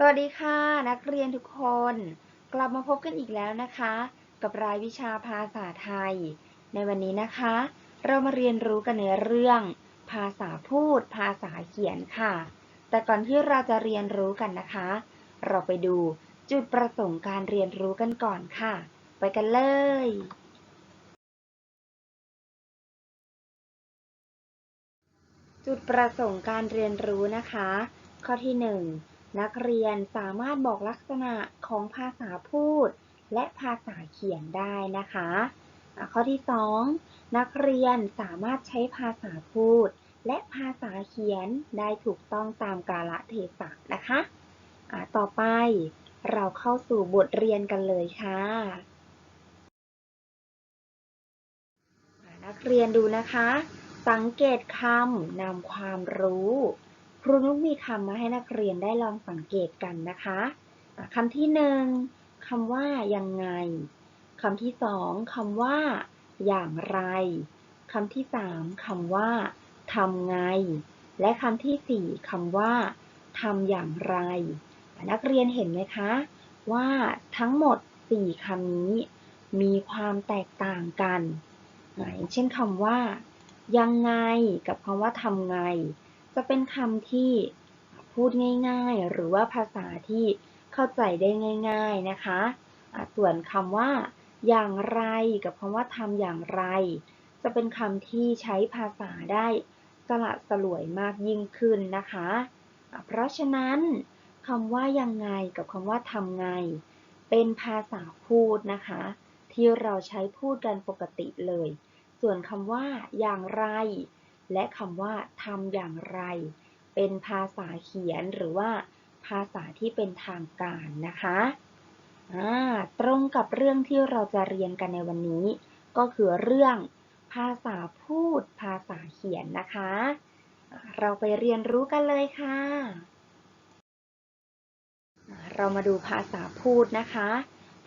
สวัสดีค่ะ นักเรียนทุกคน กลับมาพบกันอีกแล้วนะคะ กับรายวิชาภาษาไทย ในวันนี้นะคะ เรามาเรียนรู้กันในเรื่อง ภาษาพูด ภาษาเขียนค่ะ แต่ก่อนที่เราจะเรียนรู้กันนะคะ เราไปดูจุดประสงค์การเรียนรู้กันก่อนค่ะ ไปกันเลยจุดประสงค์การเรียนรู้นะคะ ข้อที่ 1 นักเรียนสามารถบอกลักษณะของภาษาพูด และภาษาเขียนได้นะคะข้อที่ 2 นักเรียนสามารถใช้ภาษาพูด และภาษาเขียนได้ถูกต้องตามกาลเทศะนะคะะต่อไปเราเข้าสู่บทเรียนกันเลยค่ะ นักเรียนดูนะคะ สังเกตคำนำความรู้ รูนุกมีคำมาให้นักเรียนได้ลองสังเกตกันนะคะคำที่หนึ่งคำว่ายังไงคำที่สองคำว่า อย่างไรคำที่สามคำว่าทำไง และคำที่สี่คำว่าทำอย่างไร นักเรียนเห็นไหมคะ ว่าทั้งหมดสี่คำนี้ มีความแตกต่างกันอย่างเช่นคำว่า ยังไงกับคำว่าทำไง จะเป็นคำที่พูดง่ายๆ หรือว่าภาษาที่เข้าใจได้ง่าย ๆนะคะส่วนคำว่าอย่างไรกับคำว่าทำอย่างไร จะเป็นคำที่ใช้ภาษาได้สละสลวยมากยิ่งขึ้นนะคะ เพราะฉะนั้นคำว่ายังไงกับคำว่าทำไง เป็นภาษาพูดนะคะ ที่เราใช้พูดกันปกติเลย ส่วนคำว่าอย่างไร และคำว่าทำอย่างไร เป็นภาษาเขียนหรือว่าภาษาที่เป็นทางการนะคะตรงกับเรื่องที่เราจะเรียนกันในวันนี้ ก็คือเรื่องภาษาพูด ภาษาเขียนนะคะ เราไปเรียนรู้กันเลยค่ะ เรามาดูภาษาพูดนะคะ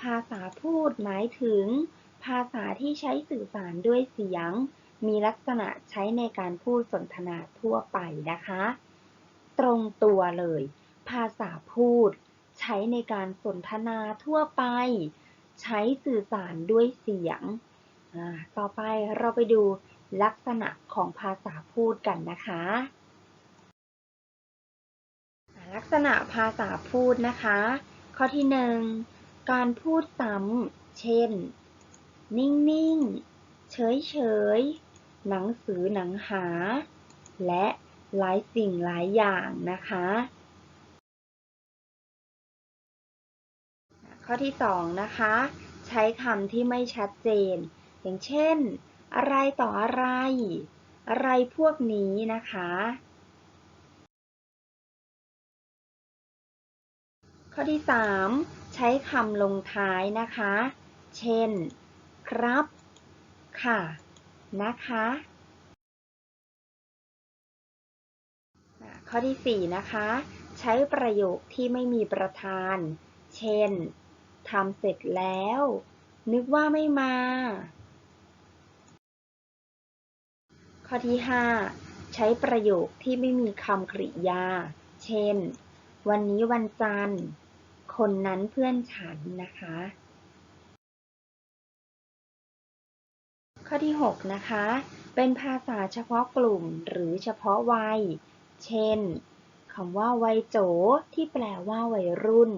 ภาษาพูดหมายถึง ภาษาที่ใช้สื่อสารด้วยเสียง มีลักษณะใช้ในการพูดสนทนาทั่วไปนะคะ ตรงตัวเลย ภาษาพูด ใช้ในการสนทนาทั่วไป ใช้สื่อสารด้วยเสียง ต่อไปเราไปดูลักษณะของภาษาพูดกันนะคะ ลักษณะภาษาพูดนะคะ ข้อที่หนึ่งการพูดซ้ำเช่น นิ่ง ๆ เฉย ๆ หนังสือหนังหา และหลายสิ่งหลายอย่างนะคะ ข้อที่สองนะคะ ใช้คำที่ไม่ชัดเจน อย่างเช่น อะไรต่ออะไร อะไรพวกนี้นะคะ ข้อที่สามใช้คำลงท้ายนะคะ เช่น ครับ ค่ะ นะคะ ข้อที่ 4 นะคะ ใช้ประโยคที่ไม่มีประธาน เช่นทำเสร็จแล้ว นึกว่าไม่มา ข้อที่ 5 ใช้ประโยคที่ไม่มีคำกริยา เช่น วันนี้วันจันทร์ คนนั้นเพื่อนฉันนะคะ ข้อที่ 6 นะคะ เป็นภาษาเฉพาะกลุ่มหรือเฉพาะวัย เช่นคำว่าวัยโจที่แปลว่าวัยรุ่น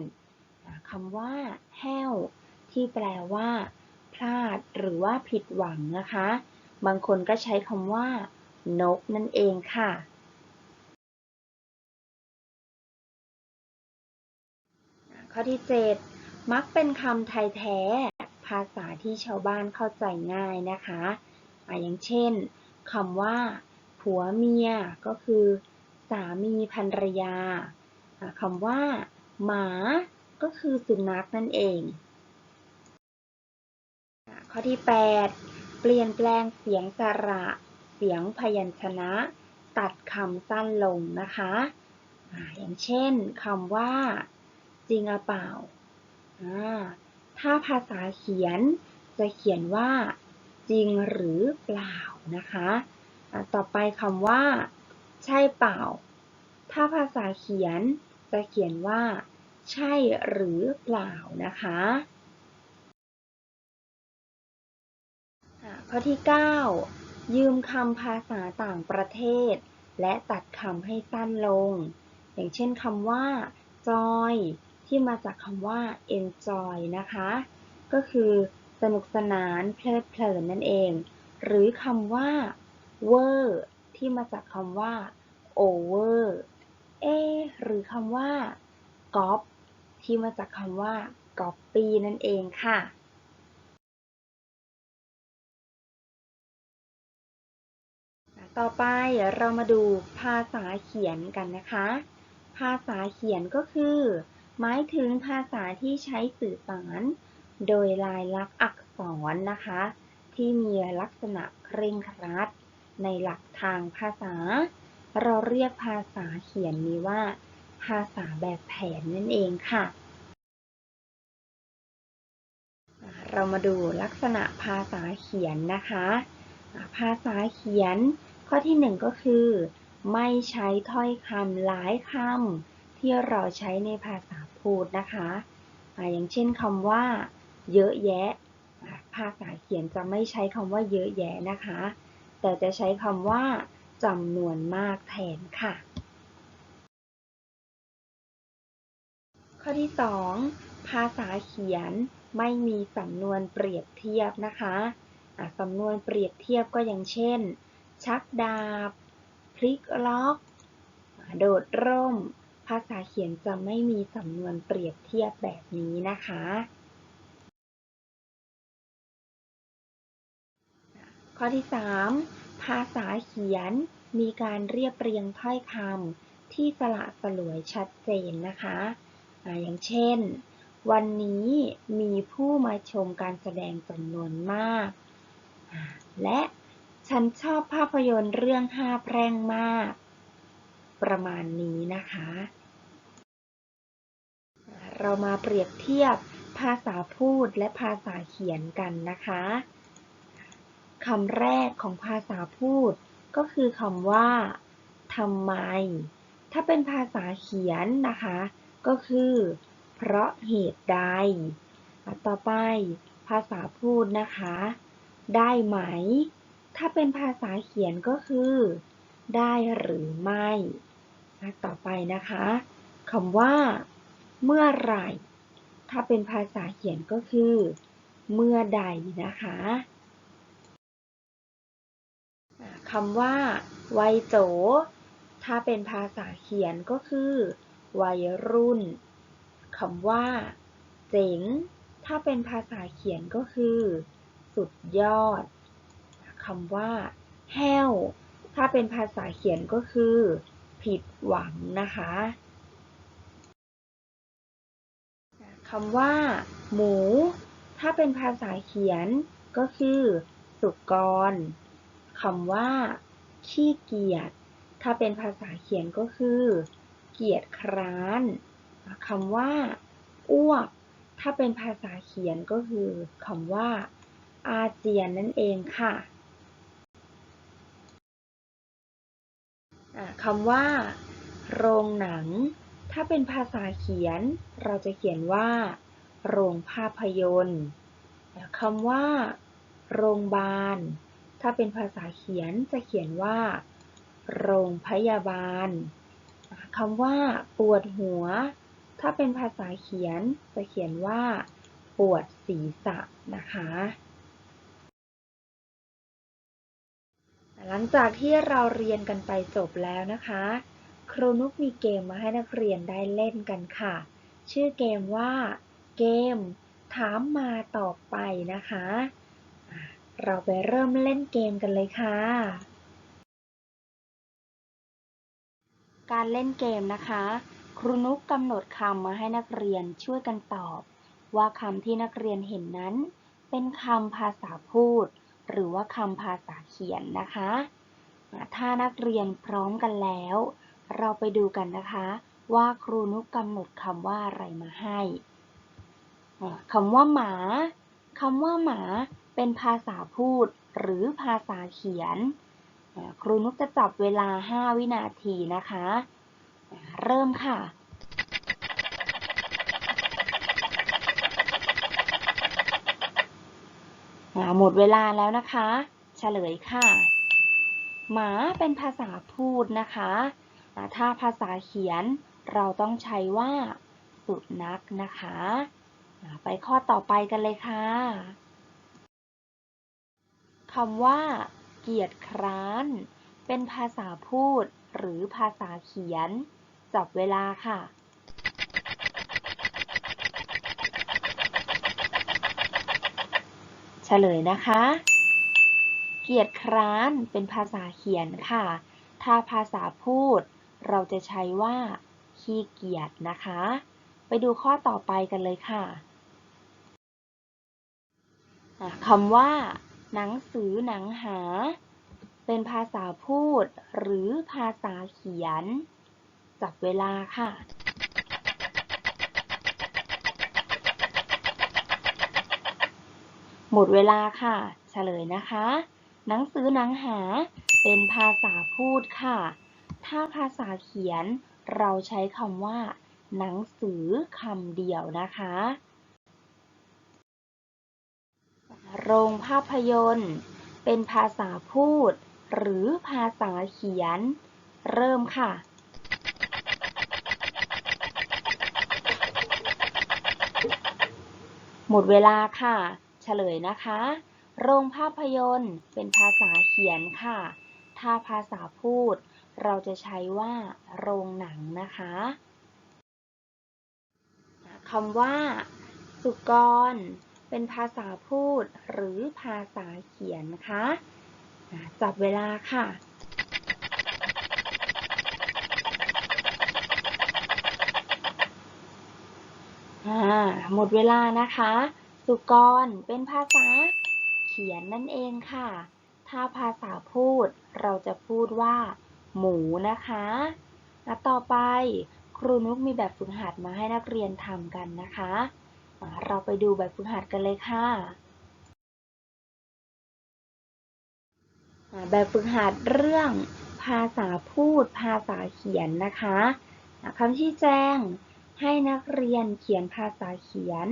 คำว่าแห้ว ที่แปลว่า พลาด หรือว่าผิดหวังนะคะ บางคนก็ใช้คำว่า นกนั่นเองค่ะ ข้อที่ 7 มักเป็นคำไทยแท้าษาที่ชาวบ้านเข้าใจง่ายนะคะอะอย่างเช่นคำว่า ผัวเมียก็คือ สามีภรรยาคำว่า หมาก็คือสุนัขนั่นเอง ข้อที่ 8 เปลี่ยนแปลงเสียงสระ เสียงพยัญชนะ ตัดคำสั้นลงนะคะอย่างเช่นคำว่า จริงหรือเปล่า ถ้าภาษาเขียนจะเขียนว่า จริงหรือเปล่านะคะต่อไปคำว่า ใช่เปล่า ถ้าภาษาเขียนจะเขียนว่า ใช่หรือเปล่านะคะข้อที่ 9 ยืมคำภาษาต่างประเทศ และตัดคำให้สั้นลง อย่างเช่นคำว่า joy ที่มาจากคำว่า enjoy นะคะ ก็คือสนุกสนานเพลิดเพลินนั่นเอง หรือคำว่า were ที่มาจากคำว่า over เอหรือคำว่า cop ที่มาจากคำว่า copy นั่นเองค่ะต่อไปเรามาดูภาษาเขียนกันนะคะ ภาษาเขียนก็คือ หมายถึงภาษาที่ใช้สื่อสาร โดยลายลักษณ์อักษรนะคะ ที่มีลักษณะเคร่งครัด ในหลักทางภาษา เราเรียกภาษาเขียนนี้ว่า ภาษาแบบแผนนั่นเองค่ะ เรามาดูลักษณะภาษาเขียนนะคะ ภาษาเขียนข้อที่หนึ่งก็คือ ไม่ใช้ถ้อยคำหลายคำที่เราใช้ในภาษา พูดนะคะอะอย่างเช่นคำว่า เยอะแยะ ภาษาเขียนจะไม่ใช้คำว่าเยอะแยะนะคะ แต่จะใช้คำว่าจำนวนมากแทนค่ะ ข้อที่ 2 ภาษาเขียนไม่มีสำนวนเปรียบเทียบนะคะะสำนวนเปรียบเทียบก็อย่างเช่น ชักดาบ พลิกล็อก โดดร่ม ภาษาเขียนจะไม่มีสำนวนเปรียบเทียบแบบนี้นะคะ ข้อที่ 3 ภาษาเขียนมีการเรียบเรียงถ้อยคำที่สละสลวยชัดเจนนะคะออย่างเช่น วันนี้มีผู้มาชมการแสดงจำนวนมาก และฉันชอบภาพยนตร์เรื่องห้าแพร่งมาก ประมาณนี้นะคะ เรามาเปรียบเทียบภาษาพูดและภาษาเขียนกันนะคะคำแรกของภาษาพูด ก็คือคำว่าทำไม ถ้าเป็นภาษาเขียนนะคะ ก็คือ เพราะเหตุใด ต่อไปภาษาพูดนะคะ ได้ไหม ถ้าเป็นภาษาเขียนก็คือ ได้หรือไม่ อะต่อไปนะคะคำว่า เมื่อไหร่ ถ้าเป็นภาษาเขียนก็คือ เมื่อใดนะคะอะคำว่า วัยโจ ถ้าเป็นภาษาเขียนก็คือ วัยรุ่นคำว่า เจ๋ง ถ้าเป็นภาษาเขียนก็คือ สุดยอดคำว่า แห้ว ถ้าเป็นภาษาเขียนก็คือ ผิดหวังนะคะคำว่า หมู ถ้าเป็นภาษาเขียนก็คือ สุกรคำว่า ขี้เกียจถ้าเป็นภาษาเขียนก็คือ เกียจคร้านคำว่า อ้วก ถ้าเป็นภาษาเขียนก็คือคำว่า อาเจียนนั่นเองค่ะ คำว่า โรงหนัง ถ้าเป็นภาษาเขียน เราจะเขียนว่า โรงภาพยนตร์คำว่า โรงพยาบาล ถ้าเป็นภาษาเขียนจะเขียนว่า โรงพยาบาลคำว่า ปวดหัว ถ้าเป็นภาษาเขียนจะเขียนว่า ปวดศีรษะนะคะ หลังจากที่เราเรียนกันไปจบแล้วนะคะ ครูนุกมีเกมมาให้นักเรียนได้เล่นกันค่ะ ชื่อเกมว่า เกม ถามมาตอบไปนะคะ เราไปเริ่มเล่นเกมกันเลยค่ะ การเล่นเกมนะคะ ครูนุกกำหนดคำมาให้นักเรียนช่วยกันตอบ ว่าคำที่นักเรียนเห็นนั้น เป็นคำภาษาพูด หรือว่าคำภาษาเขียนนะคะ ถ้านักเรียนพร้อมกันแล้ว เราไปดูกันนะคะ ว่าครูนุกกำหนดคำว่าอะไรมาให้คำว่าหมาคำว่าหมาเป็นภาษาพูดหรือภาษาเขียน ครูนุกจะจับเวลา 5 วินาทีนะคะ เริ่มค่ะ อ่า หมดเวลาแล้วนะคะเฉลยค่ะ หมาเป็นภาษาพูดนะคะ ถ้าภาษาเขียนเราต้องใช้ว่า สุนัขนะคะ ไปข้อต่อไปกันเลยค่ะคำว่า เกียรติคร้าน เป็นภาษาพูดหรือภาษาเขียน จับเวลาค่ะ เฉ ลยนะคะ เกียรติคร้านเป็นภาษาเขียนค่ะ ถ้าภาษาพูด เราจะใช้ว่า ขี้เกียจนะคะ ไปดูข้อต่อไปกันเลยค่ะอะคำว่า หนังสือหนังหา เป็นภาษาพูด หรือภาษาเขียน จับเวลาค่ะ หมดเวลาค่ะ เฉลยนะคะ หนังสือหนังหาเป็นภาษาพูดค่ะ ถ้าภาษาเขียนเราใช้คำว่า หนังสือคำเดียวนะคะ โรงภาพยนตร์ เป็นภาษาพูด หรือภาษาเขียน เริ่มค่ะหมดเวลาค่ะ เฉลยนะคะ โรงภาพยนตร์เป็นภาษาเขียนค่ะ ถ้าภาษาพูด เราจะใช้ว่าโรงหนังนะคะคำว่า สุกร เป็นภาษาพูดหรือภาษาเขียนนะคะจับเวลาค่ะหมดเวลานะคะ สุกรเป็นภาษาเขียนนั่นเองค่ะ ถ้าภาษาพูดเราจะพูดว่า หมูนะคะและต่อไปครูนุกมีแบบฝึกหัดมาให้นักเรียนทำกันนะคะ เราไปดูแบบฝึกหัดกันเลยค่ะ แบบฝึกหัดเรื่องภาษาพูดภาษาเขียนนะคะคำชี้แจงให้นักเรียนเขียนภาษาเขียน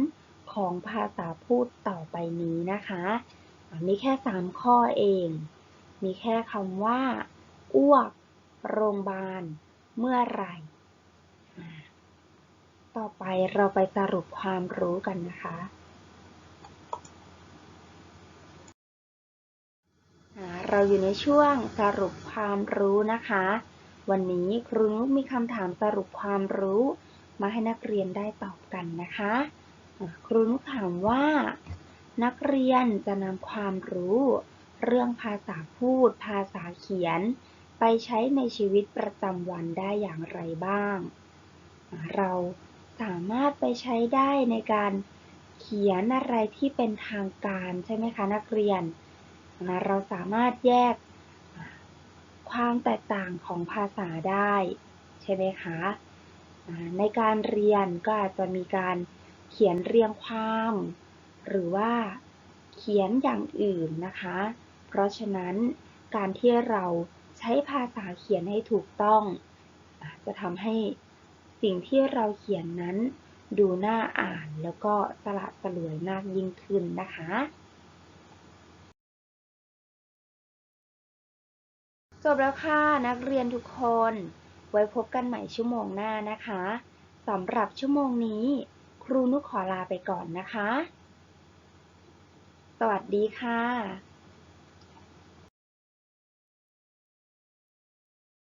ของภาษาพูดต่อไปนี้นะคะมีแค่ 3 ข้อเอง มีแค่คำว่า อ้วก โรงพยาบาล เมื่อไหร่ ต่อไปเราไปสรุปความรู้กันนะคะเราอยู่ในช่วงสรุปความรู้นะคะ วันนี้ครูมีคำถามสรุปความรู้มาให้นักเรียนได้ตอบกันนะคะ ครูนุกถามว่า นักเรียนจะนำความรู้ เรื่องภาษาพูด ภาษาเขียน ไปใช้ในชีวิตประจำวันได้อย่างไรบ้าง เราสามารถไปใช้ได้ในการเขียนอะไรที่เป็นทางการใช่ไหมคะนักเรียน เราสามารถแยกความแตกต่างของภาษาได้ ใช่ไหมคะ ในการเรียนก็อาจจะมีการ เขียนเรียงความ หรือว่าเขียนอย่างอื่นนะคะ เพราะฉะนั้นการที่เราใช้ภาษาเขียนให้ถูกต้อง จะทำให้สิ่งที่เราเขียนนั้น ดูน่าอ่านแล้วก็สละสลวยมากยิ่งขึ้นนะคะ จบแล้วค่ะนักเรียนทุกคน ไว้พบกันใหม่ชั่วโมงหน้านะคะสำหรับชั่วโมงนี้ รูนุกขอลาไปก่อนนะคะ สวัสดีค่ะ